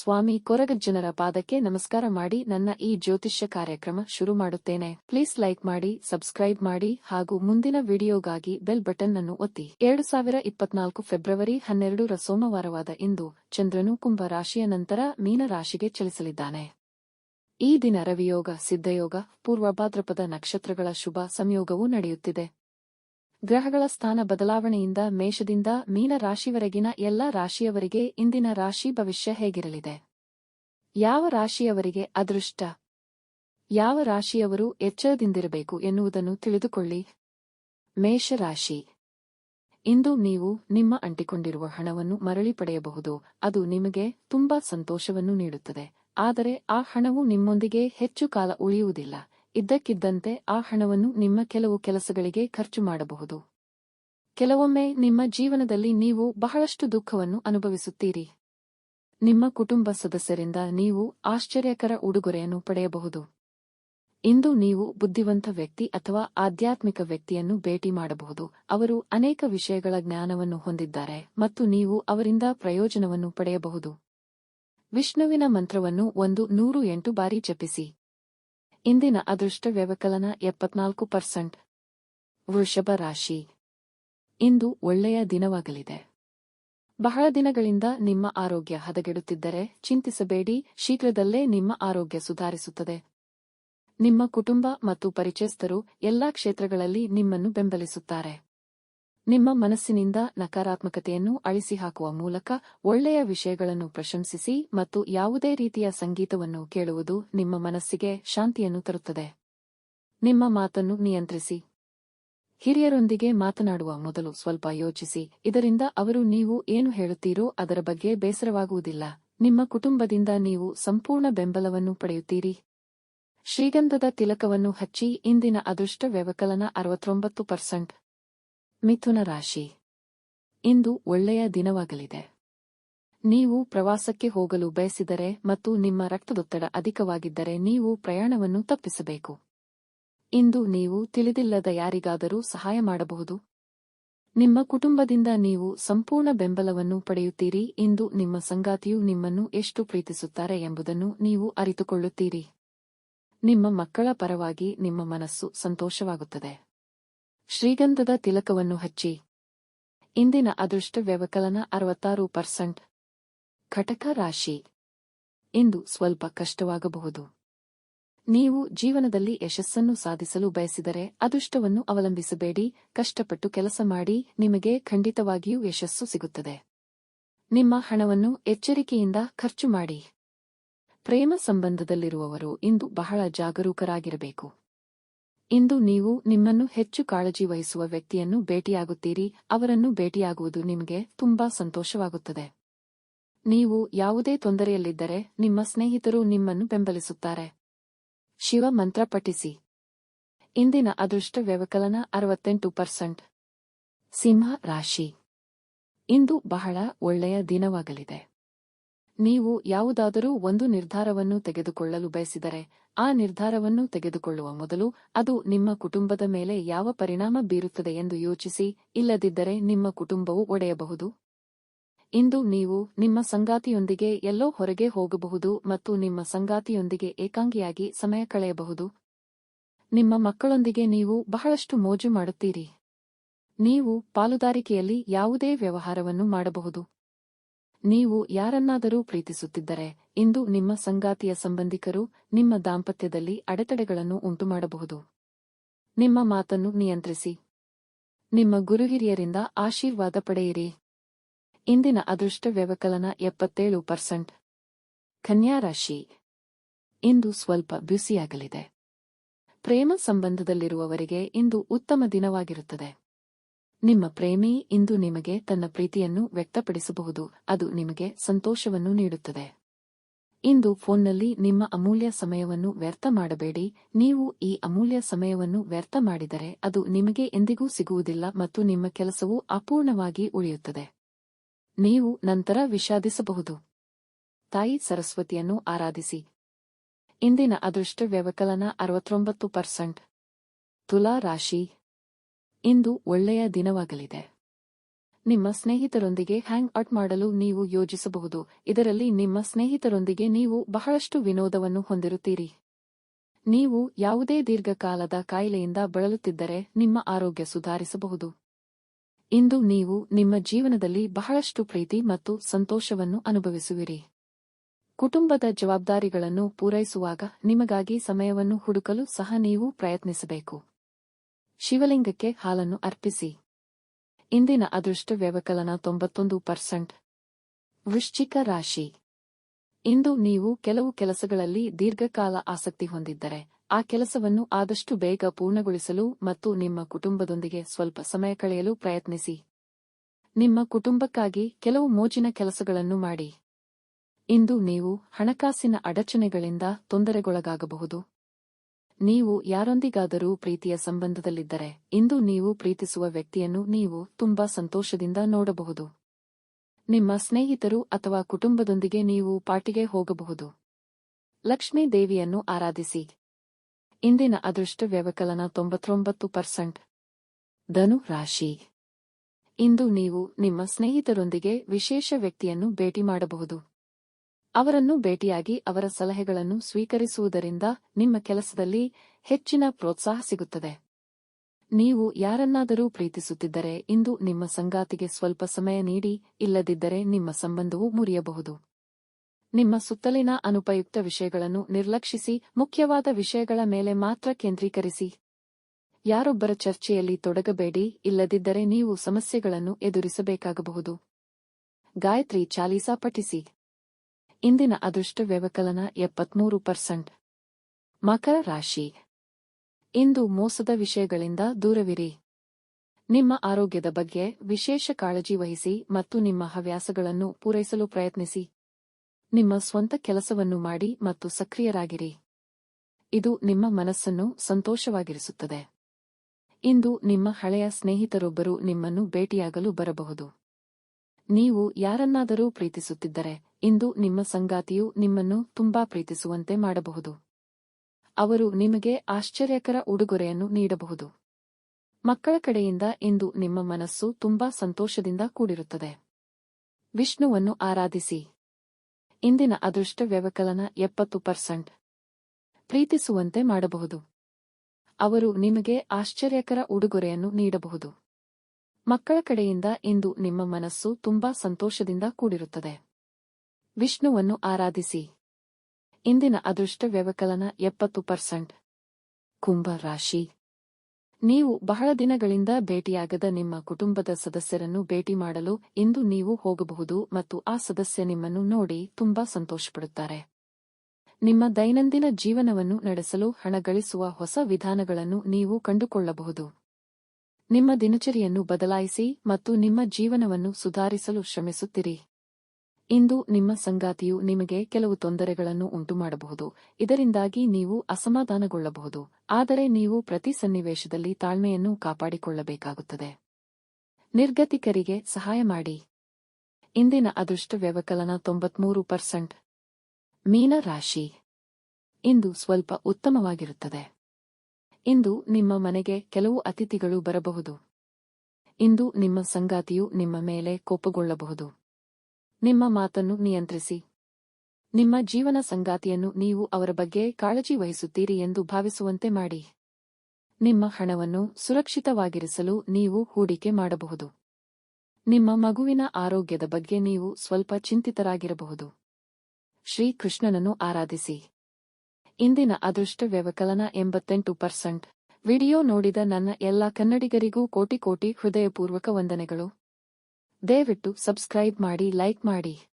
ಸ್ವಾಮಿ ಕೊರಗಜ್ಜನರ ಪಾದಕ್ಕೆ ನಮಸ್ಕಾರ ಮಾಡಿ ನನ್ನ ಈ ಜ್ಯೋತಿಷ್ಯ ಕಾರ್ಯಕ್ರಮ ಶುರು ಮಾಡುತ್ತೇನೆ. ಪ್ಲೀಸ್ ಲೈಕ್ ಮಾಡಿ ಸಬ್ಸ್ಕ್ರೈಬ್ ಮಾಡಿ ಹಾಗೂ ಮುಂದಿನ ವಿಡಿಯೋಗಾಗಿ ಬೆಲ್ ಬಟನ್ ಅನ್ನು ಒತ್ತಿ. ಎರಡು ಸಾವಿರ ಇಪ್ಪತ್ನಾಲ್ಕು ಫೆಬ್ರವರಿ ಹನ್ನೆರಡರ ಸೋಮವಾರವಾದ ಇಂದು ಚಂದ್ರನು ಕುಂಭ ರಾಶಿಯ ನಂತರ ಮೀನ ರಾಶಿಗೆ ಚಲಿಸಲಿದ್ದಾನೆ. ಈ ದಿನ ರವಿಯೋಗ, ಸಿದ್ಧಯೋಗ, ಪೂರ್ವ ಭಾದ್ರಪದ ನಕ್ಷತ್ರಗಳ ಶುಭ ಸಂಯೋಗವೂ ನಡೆಯುತ್ತಿದೆ. ಗ್ರಹಗಳ ಸ್ಥಾನ ಬದಲಾವಣೆಯಿಂದ ಮೇಷದಿಂದ ಮೀನ ರಾಶಿವರೆಗಿನ ಎಲ್ಲ ರಾಶಿಯವರಿಗೆ ಇಂದಿನ ರಾಶಿ ಭವಿಷ್ಯ ಹೇಗಿರಲಿದೆ? ಯಾವ ರಾಶಿಯವರಿಗೆ ಅದೃಷ್ಟ? ಯಾವ ರಾಶಿಯವರು ಎಚ್ಚರದಿಂದಿರಬೇಕು ಎನ್ನುವುದನ್ನು ತಿಳಿದುಕೊಳ್ಳಿ. ಮೇಷರಾಶಿ ಇಂದು ನೀವು ನಿಮ್ಮ ಅಂಟಿಕೊಂಡಿರುವ ಹಣವನ್ನು ಮರಳಿ ಪಡೆಯಬಹುದು. ಅದು ನಿಮಗೆ ತುಂಬಾ ಸಂತೋಷವನ್ನು ನೀಡುತ್ತದೆ. ಆದರೆ ಆ ಹಣವು ನಿಮ್ಮೊಂದಿಗೆ ಹೆಚ್ಚು ಕಾಲ ಉಳಿಯುವುದಿಲ್ಲ. ಇದ್ದಕ್ಕಿದ್ದಂತೆ ಆ ಹಣವನ್ನು ನಿಮ್ಮ ಕೆಲವು ಕೆಲಸಗಳಿಗೆ ಖರ್ಚು ಮಾಡಬಹುದು. ಕೆಲವೊಮ್ಮೆ ನಿಮ್ಮ ಜೀವನದಲ್ಲಿ ನೀವು ಬಹಳಷ್ಟು ದುಃಖವನ್ನು ಅನುಭವಿಸುತ್ತೀರಿ. ನಿಮ್ಮ ಕುಟುಂಬ ಸದಸ್ಯರಿಂದ ನೀವು ಆಶ್ಚರ್ಯಕರ ಉಡುಗೊರೆಯನ್ನು ಪಡೆಯಬಹುದು. ಇಂದು ನೀವು ಬುದ್ಧಿವಂತ ವ್ಯಕ್ತಿ ಅಥವಾ ಆಧ್ಯಾತ್ಮಿಕ ವ್ಯಕ್ತಿಯನ್ನು ಭೇಟಿ ಮಾಡಬಹುದು. ಅವರು ಅನೇಕ ವಿಷಯಗಳ ಜ್ಞಾನವನ್ನು ಹೊಂದಿದ್ದಾರೆ ಮತ್ತು ನೀವು ಅವರಿಂದ ಪ್ರಯೋಜನವನ್ನು ಪಡೆಯಬಹುದು. ವಿಷ್ಣುವಿನ ಮಂತ್ರವನ್ನು ಒಂದು ನೂರು ಎಂಟು ಬಾರಿ ಜಪಿಸಿ. ಇಂದಿನ ಅದೃಷ್ಟ ವ್ಯವಕಲನ ಎಪ್ಪತ್ನಾಲ್ಕು ಪರ್ಸೆಂಟ್. ವೃಷಭ ರಾಶಿ. ಇಂದು ಒಳ್ಳೆಯ ದಿನವಾಗಲಿದೆ. ಬಹಳ ದಿನಗಳಿಂದ ನಿಮ್ಮ ಆರೋಗ್ಯ ಹದಗೆಡುತ್ತಿದ್ದರೆ ಚಿಂತಿಸಬೇಡಿ, ಶೀಘ್ರದಲ್ಲೇ ನಿಮ್ಮ ಆರೋಗ್ಯ ಸುಧಾರಿಸುತ್ತದೆ. ನಿಮ್ಮ ಕುಟುಂಬ ಮತ್ತು ಪರಿಚಯಸ್ಥರು ಎಲ್ಲಾ ಕ್ಷೇತ್ರಗಳಲ್ಲಿ ನಿಮ್ಮನ್ನು ಬೆಂಬಲಿಸುತ್ತಾರೆ. ನಿಮ್ಮ ಮನಸ್ಸಿನಿಂದ ನಕಾರಾತ್ಮಕತೆಯನ್ನು ಅಳಿಸಿಹಾಕುವ ಮೂಲಕ ಒಳ್ಳೆಯ ವಿಷಯಗಳನ್ನು ಪ್ರಶಂಸಿಸಿ ಮತ್ತು ಯಾವುದೇ ರೀತಿಯ ಸಂಗೀತವನ್ನು ಕೇಳುವುದು ನಿಮ್ಮ ಮನಸ್ಸಿಗೆ ಶಾಂತಿಯನ್ನು ತರುತ್ತದೆ. ನಿಮ್ಮ ಮಾತನ್ನು ನಿಯಂತ್ರಿಸಿ. ಹಿರಿಯರೊಂದಿಗೆ ಮಾತನಾಡುವ ಮೊದಲು ಸ್ವಲ್ಪ ಯೋಚಿಸಿ. ಇದರಿಂದ ಅವರು ನೀವು ಏನು ಹೇಳುತ್ತೀರೋ ಅದರ ಬಗ್ಗೆ ಬೇಸರವಾಗುವುದಿಲ್ಲ. ನಿಮ್ಮ ಕುಟುಂಬದಿಂದ ನೀವು ಸಂಪೂರ್ಣ ಬೆಂಬಲವನ್ನು ಪಡೆಯುತ್ತೀರಿ. ಶ್ರೀಗಂಧದ ತಿಲಕವನ್ನು ಹಚ್ಚಿ ಇಂದಿನ ಅದೃಷ್ಟ ವ್ಯವಕಲನ ಅರವತ್ತೊಂಬತ್ತು ಪರ್ಸೆಂಟ್. ಮಿಥುನ ರಾಶಿ. ಇಂದು ಒಳ್ಳೆಯ ದಿನವಾಗಲಿದೆ. ನೀವು ಪ್ರವಾಸಕ್ಕೆ ಹೋಗಲು ಬಯಸಿದರೆ ಮತ್ತು ನಿಮ್ಮ ರಕ್ತದೊತ್ತಡ ಅಧಿಕವಾಗಿದ್ದರೆ ನೀವು ಪ್ರಯಾಣವನ್ನು ತಪ್ಪಿಸಬೇಕು. ಇಂದು ನೀವು ತಿಳಿದಿಲ್ಲದ ಯಾರಿಗಾದರೂ ಸಹಾಯ ಮಾಡಬಹುದು. ನಿಮ್ಮ ಕುಟುಂಬದಿಂದ ನೀವು ಸಂಪೂರ್ಣ ಬೆಂಬಲವನ್ನು ಪಡೆಯುತ್ತೀರಿ. ಇಂದು ನಿಮ್ಮ ಸಂಗಾತಿಯು ನಿಮ್ಮನ್ನು ಎಷ್ಟು ಪ್ರೀತಿಸುತ್ತಾರೆ ಎಂಬುದನ್ನು ನೀವು ಅರಿತುಕೊಳ್ಳುತ್ತೀರಿ. ನಿಮ್ಮ ಮಕ್ಕಳ ಪರವಾಗಿ ನಿಮ್ಮ ಮನಸ್ಸು ಸಂತೋಷವಾಗುತ್ತದೆ. ಶ್ರೀಗಂಧದ ತಿಲಕವನ್ನು ಹಚ್ಚಿ. ಇಂದಿನ ಅದೃಷ್ಟ ವ್ಯವಕಲನ ಅರವತ್ತಾರು ಪರ್ಸೆಂಟ್. ಘಟಕ ರಾಶಿ. ಇಂದು ಸ್ವಲ್ಪ ಕಷ್ಟವಾಗಬಹುದು. ನೀವು ಜೀವನದಲ್ಲಿ ಯಶಸ್ಸನ್ನು ಸಾಧಿಸಲು ಬಯಸಿದರೆ ಅದೃಷ್ಟವನ್ನು ಅವಲಂಬಿಸಬೇಡಿ, ಕಷ್ಟಪಟ್ಟು ಕೆಲಸ ಮಾಡಿ, ನಿಮಗೆ ಖಂಡಿತವಾಗಿಯೂ ಯಶಸ್ಸು ಸಿಗುತ್ತದೆ. ನಿಮ್ಮ ಹಣವನ್ನು ಎಚ್ಚರಿಕೆಯಿಂದ ಖರ್ಚು ಮಾಡಿ. ಪ್ರೇಮ ಸಂಬಂಧದಲ್ಲಿರುವವರು ಇಂದು ಬಹಳ ಜಾಗರೂಕರಾಗಿರಬೇಕು. ಇಂದು ನೀವು ನಿಮ್ಮನ್ನು ಹೆಚ್ಚು ಕಾಳಜಿ ವಹಿಸುವ ವ್ಯಕ್ತಿಯನ್ನು ಭೇಟಿಯಾಗುತ್ತೀರಿ, ಅವರನ್ನು ಭೇಟಿಯಾಗುವುದು ನಿಮಗೆ ತುಂಬಾ ಸಂತೋಷವಾಗುತ್ತದೆ. ನೀವು ಯಾವುದೇ ತೊಂದರೆಯಲ್ಲಿದ್ದರೆ ನಿಮ್ಮ ಸ್ನೇಹಿತರು ನಿಮ್ಮನ್ನು ಬೆಂಬಲಿಸುತ್ತಾರೆ. ಶಿವ ಮಂತ್ರ ಪಠಿಸಿ. ಇಂದಿನ ಅದೃಷ್ಟ ವ್ಯವಕಲನ ಅರವತ್ತೆಂಟು ಪರ್ಸೆಂಟ್. ಸಿಂಹ ರಾಶಿ. ಇಂದು ಬಹಳ ಒಳ್ಳೆಯ ದಿನವಾಗಲಿದೆ. ನೀವು ಯಾವುದಾದರೂ ಒಂದು ನಿರ್ಧಾರವನ್ನು ತೆಗೆದುಕೊಳ್ಳಲು ಬಯಸಿದರೆ, ಆ ನಿರ್ಧಾರವನ್ನು ತೆಗೆದುಕೊಳ್ಳುವ ಮೊದಲು ಅದು ನಿಮ್ಮ ಕುಟುಂಬದ ಮೇಲೆ ಯಾವ ಪರಿಣಾಮ ಬೀರುತ್ತದೆ ಎಂದು ಯೋಚಿಸಿ, ಇಲ್ಲದಿದ್ದರೆ ನಿಮ್ಮ ಕುಟುಂಬವು ಒಡೆಯಬಹುದು. ಇಂದು ನೀವು ನಿಮ್ಮ ಸಂಗಾತಿಯೊಂದಿಗೆ ಎಲ್ಲೋ ಹೊರಗೆ ಹೋಗಬಹುದು ಮತ್ತು ನಿಮ್ಮ ಸಂಗಾತಿಯೊಂದಿಗೆ ಏಕಾಂಗಿಯಾಗಿ ಸಮಯ ಕಳೆಯಬಹುದು. ನಿಮ್ಮ ಮಕ್ಕಳೊಂದಿಗೆ ನೀವು ಬಹಳಷ್ಟು ಮೋಜು ಮಾಡುತ್ತೀರಿ. ನೀವು ಪಾಲುದಾರಿಕೆಯಲ್ಲಿ ಯಾವುದೇ ವ್ಯವಹಾರವನ್ನು ಮಾಡಬಹುದು. ನೀವು ಯಾರನ್ನಾದರೂ ಪ್ರೀತಿಸುತ್ತಿದ್ದರೆ, ಇಂದು ನಿಮ್ಮ ಸಂಗಾತಿಯ ಸಂಬಂಧಿಕರು ನಿಮ್ಮ ದಾಂಪತ್ಯದಲ್ಲಿ ಅಡೆತಡೆಗಳನ್ನು ಉಂಟುಮಾಡಬಹುದು. ನಿಮ್ಮ ಮಾತನ್ನು ನಿಯಂತ್ರಿಸಿ. ನಿಮ್ಮ ಗುರುಹಿರಿಯರಿಂದ ಆಶೀರ್ವಾದ ಪಡೆಯಿರಿ. ಇಂದಿನ ಅದೃಷ್ಟ ವ್ಯವಕಲನ ಎಪ್ಪತ್ತೇಳು ಪರ್ಸೆಂಟ್. ರಾಶಿ. ಇಂದು ಸ್ವಲ್ಪ ಬ್ಯುಸಿಯಾಗಲಿದೆ. ಪ್ರೇಮ ಸಂಬಂಧದಲ್ಲಿರುವವರಿಗೆ ಇಂದು ಉತ್ತಮ ದಿನವಾಗಿರುತ್ತದೆ. ನಿಮ್ಮ ಪ್ರೇಮಿ ಇಂದು ನಿಮಗೆ ತನ್ನ ಪ್ರೀತಿಯನ್ನು ವ್ಯಕ್ತಪಡಿಸಬಹುದು. ಅದು ನಿಮಗೆ ಸಂತೋಷವನ್ನು ನೀಡುತ್ತದೆ. ಇಂದು ಫೋನ್ನಲ್ಲಿ ನಿಮ್ಮ ಅಮೂಲ್ಯ ಸಮಯವನ್ನು ವ್ಯರ್ಥ ಮಾಡಬೇಡಿ. ನೀವು ಈ ಅಮೂಲ್ಯ ಸಮಯವನ್ನು ವ್ಯರ್ಥ ಮಾಡಿದರೆ ಅದು ನಿಮಗೆ ಎಂದಿಗೂ ಸಿಗುವುದಿಲ್ಲ ಮತ್ತು ನಿಮ್ಮ ಕೆಲಸವು ಅಪೂರ್ಣವಾಗಿ ಉಳಿಯುತ್ತದೆ. ನೀವು ನಂತರ ವಿಷಾದಿಸಬಹುದು. ತಾಯಿ ಸರಸ್ವತಿಯನ್ನು ಆರಾಧಿಸಿ. ಇಂದಿನ ಅದೃಷ್ಟ ವ್ಯವಕಲನ ಅರವತ್ತೊಂಬತ್ತು ಪರ್ಸೆಂಟ್. ತುಲಾ ರಾಶಿ. ಇಂದು ಒಳ್ಳೆಯ ದಿನವಾಗಲಿದೆ. ನಿಮ್ಮ ಸ್ನೇಹಿತರೊಂದಿಗೆ ಹ್ಯಾಂಗ್ ಔಟ್ ಮಾಡಲು ನೀವು ಯೋಜಿಸಬಹುದು. ಇದರಲ್ಲಿ ನಿಮ್ಮ ಸ್ನೇಹಿತರೊಂದಿಗೆ ನೀವು ಬಹಳಷ್ಟು ವಿನೋದವನ್ನು ಹೊಂದಿರುತ್ತೀರಿ. ನೀವು ಯಾವುದೇ ದೀರ್ಘಕಾಲದ ಕಾಯಿಲೆಯಿಂದ ಬಳಲುತ್ತಿದ್ದರೆ ನಿಮ್ಮ ಆರೋಗ್ಯ ಸುಧಾರಿಸಬಹುದು. ಇಂದು ನೀವು ನಿಮ್ಮ ಜೀವನದಲ್ಲಿ ಬಹಳಷ್ಟು ಪ್ರೀತಿ ಮತ್ತು ಸಂತೋಷವನ್ನು ಅನುಭವಿಸುವಿರಿ. ಕುಟುಂಬದ ಜವಾಬ್ದಾರಿಗಳನ್ನು ಪೂರೈಸುವಾಗ ನಿಮಗಾಗಿ ಸಮಯವನ್ನು ಹುಡುಕಲು ಸಹ ನೀವು ಪ್ರಯತ್ನಿಸಬೇಕು. ಶಿವಲಿಂಗಕ್ಕೆ ಹಾಲನ್ನು ಅರ್ಪಿಸಿ. ಇಂದಿನ ಅದೃಷ್ಟ ವ್ಯವಕಲನ ತೊಂಬತ್ತೊಂದು ಪರ್ಸೆಂಟ್. ವೃಶ್ಚಿಕ ರಾಶಿ. ಇಂದು ನೀವು ಕೆಲವು ಕೆಲಸಗಳಲ್ಲಿ ದೀರ್ಘಕಾಲ ಆಸಕ್ತಿ ಹೊಂದಿದ್ದರೆ, ಆ ಕೆಲಸವನ್ನು ಆದಷ್ಟು ಬೇಗ ಪೂರ್ಣಗೊಳಿಸಲು ಮತ್ತು ನಿಮ್ಮ ಕುಟುಂಬದೊಂದಿಗೆ ಸ್ವಲ್ಪ ಸಮಯ ಕಳೆಯಲು ಪ್ರಯತ್ನಿಸಿ. ನಿಮ್ಮ ಕುಟುಂಬಕ್ಕಾಗಿ ಕೆಲವು ಮೋಜಿನ ಕೆಲಸಗಳನ್ನು ಮಾಡಿ. ಇಂದು ನೀವು ಹಣಕಾಸಿನ ಅಡಚಣೆಗಳಿಂದ ತೊಂದರೆಗೊಳಗಾಗಬಹುದು. ನೀವು ಯಾರೊಂದಿಗಾದರೂ ಪ್ರೀತಿಯ ಸಂಬಂಧದಲ್ಲಿದ್ದರೆ, ಇಂದು ನೀವು ಪ್ರೀತಿಸುವ ವ್ಯಕ್ತಿಯನ್ನು ನೀವು ತುಂಬಾ ಸಂತೋಷದಿಂದ ನೋಡಬಹುದು. ನಿಮ್ಮ ಸ್ನೇಹಿತರು ಅಥವಾ ಕುಟುಂಬದೊಂದಿಗೆ ನೀವು ಪಾರ್ಟಿಗೆ ಹೋಗಬಹುದು. ಲಕ್ಷ್ಮೀ ದೇವಿಯನ್ನು ಆರಾಧಿಸಿ. ಇಂದಿನ ಅದೃಷ್ಟ ವ್ಯವಕಲನ ತೊಂಬತ್ತೊಂಬತ್ತು ಪರ್ಸೆಂಟ್. ಧನು ರಾಶಿ. ಇಂದು ನೀವು ನಿಮ್ಮ ಸ್ನೇಹಿತರೊಂದಿಗೆ ವಿಶೇಷ ವ್ಯಕ್ತಿಯನ್ನು ಭೇಟಿ ಮಾಡಬಹುದು. ಅವರನ್ನು ಭೇಟಿಯಾಗಿ ಅವರ ಸಲಹೆಗಳನ್ನು ಸ್ವೀಕರಿಸುವುದರಿಂದ ನಿಮ್ಮ ಕೆಲಸದಲ್ಲಿ ಹೆಚ್ಚಿನ ಪ್ರೋತ್ಸಾಹ ಸಿಗುತ್ತದೆ. ನೀವು ಯಾರನ್ನಾದರೂ ಪ್ರೀತಿಸುತ್ತಿದ್ದರೆ ಇಂದು ನಿಮ್ಮ ಸಂಗಾತಿಗೆ ಸ್ವಲ್ಪ ಸಮಯ ನೀಡಿ, ಇಲ್ಲದಿದ್ದರೆ ನಿಮ್ಮ ಸಂಬಂಧವು ಮುರಿಯಬಹುದು. ನಿಮ್ಮ ಸುತ್ತಲಿನ ಅನುಪಯುಕ್ತ ವಿಷಯಗಳನ್ನು ನಿರ್ಲಕ್ಷಿಸಿ, ಮುಖ್ಯವಾದ ವಿಷಯಗಳ ಮೇಲೆ ಮಾತ್ರ ಕೇಂದ್ರೀಕರಿಸಿ. ಯಾರೊಬ್ಬರ ಚರ್ಚೆಯಲ್ಲಿ ತೊಡಗಬೇಡಿ, ಇಲ್ಲದಿದ್ದರೆ ನೀವು ಸಮಸ್ಯೆಗಳನ್ನು ಎದುರಿಸಬೇಕಾಗಬಹುದು. ಗಾಯತ್ರಿ ಚಾಲೀಸಾ ಪಠಿಸಿ. ಇಂದಿನ ಅದೃಷ್ಟ ವ್ಯವಕಲನ ಎಪ್ಪತ್ಮೂರು ಪರ್ಸೆಂಟ್. ಮಕರ ರಾಶಿ. ಇಂದು ಮೋಸದ ವಿಷಯಗಳಿಂದ ದೂರವಿರಿ. ನಿಮ್ಮ ಆರೋಗ್ಯದ ಬಗ್ಗೆ ವಿಶೇಷ ಕಾಳಜಿ ವಹಿಸಿ ಮತ್ತು ನಿಮ್ಮ ಹವ್ಯಾಸಗಳನ್ನು ಪೂರೈಸಲು ಪ್ರಯತ್ನಿಸಿ. ನಿಮ್ಮ ಸ್ವಂತ ಕೆಲಸವನ್ನು ಮಾಡಿ ಮತ್ತು ಸಕ್ರಿಯರಾಗಿರಿ. ಇದು ನಿಮ್ಮ ಮನಸ್ಸನ್ನು ಸಂತೋಷವಾಗಿರಿಸುತ್ತದೆ. ಇಂದು ನಿಮ್ಮ ಹಳೆಯ ಸ್ನೇಹಿತರೊಬ್ಬರು ನಿಮ್ಮನ್ನು ಭೇಟಿಯಾಗಲು ಬರಬಹುದು. ನೀವು ಯಾರನ್ನಾದರೂ ಪ್ರೀತಿಸುತ್ತಿದ್ದರೆ, ಇಂದು ನಿಮ್ಮ ಸಂಗಾತಿಯು ನಿಮ್ಮನ್ನು ತುಂಬಾ ಪ್ರೀತಿಸುವಂತೆ ಮಾಡಬಹುದು. ಅವರು ನಿಮಗೆ ಆಶ್ಚರ್ಯಕರ ಉಡುಗೊರೆಯನ್ನು ನೀಡಬಹುದು. ಮಕ್ಕಳ ಕಡೆಯಿಂದ ಇಂದು ನಿಮ್ಮ ಮನಸ್ಸು ತುಂಬಾ ಸಂತೋಷದಿಂದ ಕೂಡಿರುತ್ತದೆ. ವಿಷ್ಣುವನ್ನು ಆರಾಧಿಸಿ. ಇಂದಿನ ಅದೃಷ್ಟ ವ್ಯವಕಲನ ಎಪ್ಪತ್ತು ಪರ್ಸೆಂಟ್. ಪ್ರೀತಿಸುವಂತೆ ಮಾಡಬಹುದು. ಅವರು ನಿಮಗೆ ಆಶ್ಚರ್ಯಕರ ಉಡುಗೊರೆಯನ್ನು ನೀಡಬಹುದು. ಮಕ್ಕಳ ಕಡೆಯಿಂದ ಇಂದು ನಿಮ್ಮ ಮನಸ್ಸು ತುಂಬಾ ಸಂತೋಷದಿಂದ ಕೂಡಿರುತ್ತದೆ. ವಿಷ್ಣುವನ್ನು ಆರಾಧಿಸಿ. ಇಂದಿನ ಅದೃಷ್ಟ ವ್ಯವಕಲನ ಎಪ್ಪತ್ತು ಪರ್ಸೆಂಟ್. ಕುಂಭ ರಾಶಿ. ನೀವು ಬಹಳ ದಿನಗಳಿಂದ ಭೇಟಿಯಾಗದ ನಿಮ್ಮ ಕುಟುಂಬದ ಸದಸ್ಯರನ್ನು ಭೇಟಿ ಮಾಡಲು ಇಂದು ನೀವು ಹೋಗಬಹುದು ಮತ್ತು ಆ ಸದಸ್ಯ ನಿಮ್ಮನ್ನು ನೋಡಿ ತುಂಬಾ ಸಂತೋಷಪಡುತ್ತಾರೆ. ನಿಮ್ಮ ದೈನಂದಿನ ಜೀವನವನ್ನು ನಡೆಸಲು ಹಣ ಗಳಿಸುವ ಹೊಸ ವಿಧಾನಗಳನ್ನು ನೀವು ಕಂಡುಕೊಳ್ಳಬಹುದು. ನಿಮ್ಮ ದಿನಚರಿಯನ್ನು ಬದಲಾಯಿಸಿ ಮತ್ತು ನಿಮ್ಮ ಜೀವನವನ್ನು ಸುಧಾರಿಸಲು ಶ್ರಮಿಸುತ್ತಿರಿ. ಇಂದು ನಿಮ್ಮ ಸಂಗಾತಿಯು ನಿಮಗೆ ಕೆಲವು ತೊಂದರೆಗಳನ್ನು ಉಂಟುಮಾಡಬಹುದು. ಇದರಿಂದಾಗಿ ನೀವು ಅಸಮಾಧಾನಗೊಳ್ಳಬಹುದು. ಆದರೆ ನೀವು ಪ್ರತಿ ಸನ್ನಿವೇಶದಲ್ಲಿ ತಾಳ್ಮೆಯನ್ನು ಕಾಪಾಡಿಕೊಳ್ಳಬೇಕಾಗುತ್ತದೆ. ನಿರ್ಗತಿಕರಿಗೆ ಸಹಾಯ ಮಾಡಿ. ಇಂದಿನ ಅದೃಷ್ಟ ವ್ಯವಕಲನ ತೊಂಬತ್ಮೂರು ಪರ್ಸೆಂಟ್. ಮೀನ ರಾಶಿ ಇಂದು ಸ್ವಲ್ಪ ಉತ್ತಮವಾಗಿರುತ್ತದೆ. ಇಂದು ನಿಮ್ಮ ಮನೆಗೆ ಕೆಲವು ಅತಿಥಿಗಳು ಬರಬಹುದು. ಇಂದು ನಿಮ್ಮ ಸಂಗಾತಿಯು ನಿಮ್ಮ ಮೇಲೆ ಕೋಪಗೊಳ್ಳಬಹುದು. ನಿಮ್ಮ ಮಾತನ್ನು ನಿಯಂತ್ರಿಸಿ. ನಿಮ್ಮ ಜೀವನ ಸಂಗಾತಿಯನ್ನು ನೀವು ಅವರ ಬಗ್ಗೆ ಕಾಳಜಿ ವಹಿಸುತ್ತೀರಿ ಎಂದು ಭಾವಿಸುವಂತೆ ಮಾಡಿ. ನಿಮ್ಮ ಹಣವನ್ನು ಸುರಕ್ಷಿತವಾಗಿರಿಸಲು ನೀವು ಹೂಡಿಕೆ ಮಾಡಬಹುದು. ನಿಮ್ಮ ಮಗುವಿನ ಆರೋಗ್ಯದ ಬಗ್ಗೆ ನೀವು ಸ್ವಲ್ಪ ಚಿಂತಿತರಾಗಿರಬಹುದು. ಶ್ರೀಕೃಷ್ಣನನ್ನು ಆರಾಧಿಸಿ. ಇಂದಿನ ಅದೃಷ್ಟ ವ್ಯವಕಲನ ಎಂಬತ್ತೆಂಟು ಪರ್ಸೆಂಟ್. ವಿಡಿಯೋ ನೋಡಿದ ನನ್ನ ಎಲ್ಲ ಕನ್ನಡಿಗರಿಗೂ ಕೋಟಿ ಕೋಟಿ ಹೃದಯಪೂರ್ವಕ ವಂದನೆಗಳು. ದಯವಿಟ್ಟು ಸಬ್ಸ್ಕ್ರೈಬ್ ಮಾಡಿ, ಲೈಕ್ ಮಾಡಿ.